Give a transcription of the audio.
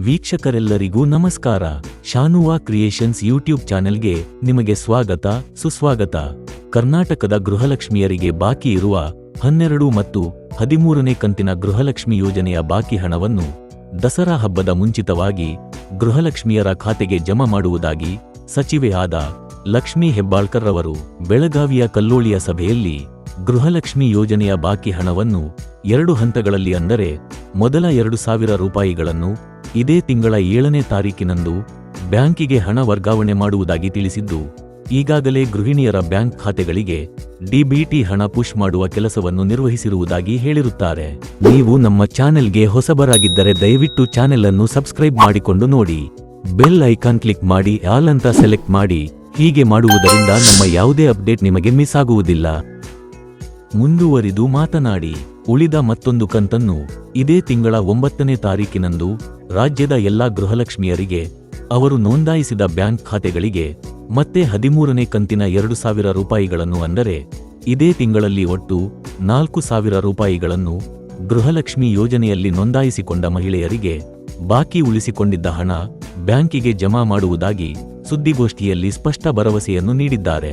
ವೀಕ್ಷಕರೆಲ್ಲರಿಗೂ ನಮಸ್ಕಾರ. ಶಾನುವಾ creations YouTube ಚಾನೆಲ್ಗೆ ನಿಮಗೆ ಸ್ವಾಗತ, ಸುಸ್ವಾಗತ. ಕರ್ನಾಟಕದ ಗೃಹಲಕ್ಷ್ಮಿಯರಿಗೆ ಬಾಕಿ ಇರುವ ಹನ್ನೆರಡು ಮತ್ತು ಹದಿಮೂರನೇ ಕಂತಿನ ಗೃಹಲಕ್ಷ್ಮಿ ಯೋಜನೆಯ ಬಾಕಿ ಹಣವನ್ನು ದಸರಾ ಹಬ್ಬದ ಮುಂಚಿತವಾಗಿ ಗೃಹಲಕ್ಷ್ಮಿಯರ ಖಾತೆಗೆ ಜಮಾ ಮಾಡುವುದಾಗಿ ಸಚಿವೆ ಆದ ಲಕ್ಷ್ಮೀ ಹೆಬ್ಬಾಳ್ಕರ್ ರವರು ಬೆಳಗಾವಿಯ ಕಲ್ಲೋಳಿಯ ಸಭೆಯಲ್ಲಿ ಗೃಹಲಕ್ಷ್ಮಿ ಯೋಜನೆಯ ಬಾಕಿ ಹಣವನ್ನು ಎರಡು ಹಂತಗಳಲ್ಲಿ ಅಂದರೆ ಮೊದಲ ಎರಡು ಸಾವಿರ ರೂಪಾಯಿಗಳನ್ನು ಇದೇ ತಿಂಗಳ ಏಳನೇ ತಾರೀಕಿನಂದು ಬ್ಯಾಂಕಿಗೆ ಹಣ ವರ್ಗಾವಣೆ ಮಾಡುವುದಾಗಿ ತಿಳಿಸಿದ್ದು, ಈಗಾಗಲೇ ಗೃಹಿಣಿಯರ ಬ್ಯಾಂಕ್ ಖಾತೆಗಳಿಗೆ ಡಿಬಿಟಿ ಹಣ ಪುಷ್ ಮಾಡುವ ಕೆಲಸವನ್ನು ನಿರ್ವಹಿಸಿರುವುದಾಗಿ ಹೇಳಿರುತ್ತಾರೆ. ನೀವು ನಮ್ಮ ಚಾನೆಲ್ಗೆ ಹೊಸಬರಾಗಿದ್ದರೆ ದಯವಿಟ್ಟು ಚಾನೆಲ್ ಅನ್ನು ಸಬ್ಸ್ಕ್ರೈಬ್ ಮಾಡಿಕೊಂಡು ನೋಡಿ. ಬೆಲ್ ಐಕಾನ್ ಕ್ಲಿಕ್ ಮಾಡಿ, ಆಲ್ ಅಂತ ಸೆಲೆಕ್ಟ್ ಮಾಡಿ. ಹೀಗೆ ಮಾಡುವುದರಿಂದ ನಮ್ಮ ಯಾವುದೇ ಅಪ್ಡೇಟ್ ನಿಮಗೆ ಮಿಸ್ ಆಗುವುದಿಲ್ಲ. ಮುಂದುವರಿದು ಮಾತನಾಡಿ, ಉಳಿದ ಮತ್ತೊಂದು ಕಂತನ್ನು ಇದೇ ತಿಂಗಳ ಒಂಬತ್ತನೇ ತಾರೀಕಿನಂದು ರಾಜ್ಯದ ಎಲ್ಲಾ ಗೃಹಲಕ್ಷ್ಮಿಯರಿಗೆ, ಅವರು ನೋಂದಾಯಿಸಿದ ಬ್ಯಾಂಕ್ ಖಾತೆಗಳಿಗೆ ಮತ್ತೆ ಹದಿಮೂರನೇ ಕಂತಿನ ಎರಡು ಸಾವಿರ ರೂಪಾಯಿಗಳನ್ನು ಅಂದರೆ ಇದೇ ತಿಂಗಳಲ್ಲಿ ಒಟ್ಟು ನಾಲ್ಕು ಸಾವಿರ ರೂಪಾಯಿಗಳನ್ನು ಗೃಹಲಕ್ಷ್ಮಿ ಯೋಜನೆಯಲ್ಲಿ ನೋಂದಾಯಿಸಿಕೊಂಡ ಮಹಿಳೆಯರಿಗೆ ಬಾಕಿ ಉಳಿಸಿಕೊಂಡಿದ್ದ ಹಣ ಬ್ಯಾಂಕಿಗೆ ಜಮಾ ಮಾಡುವುದಾಗಿ ಸುದ್ದಿಗೋಷ್ಠಿಯಲ್ಲಿ ಸ್ಪಷ್ಟ ಭರವಸೆಯನ್ನು ನೀಡಿದ್ದಾರೆ.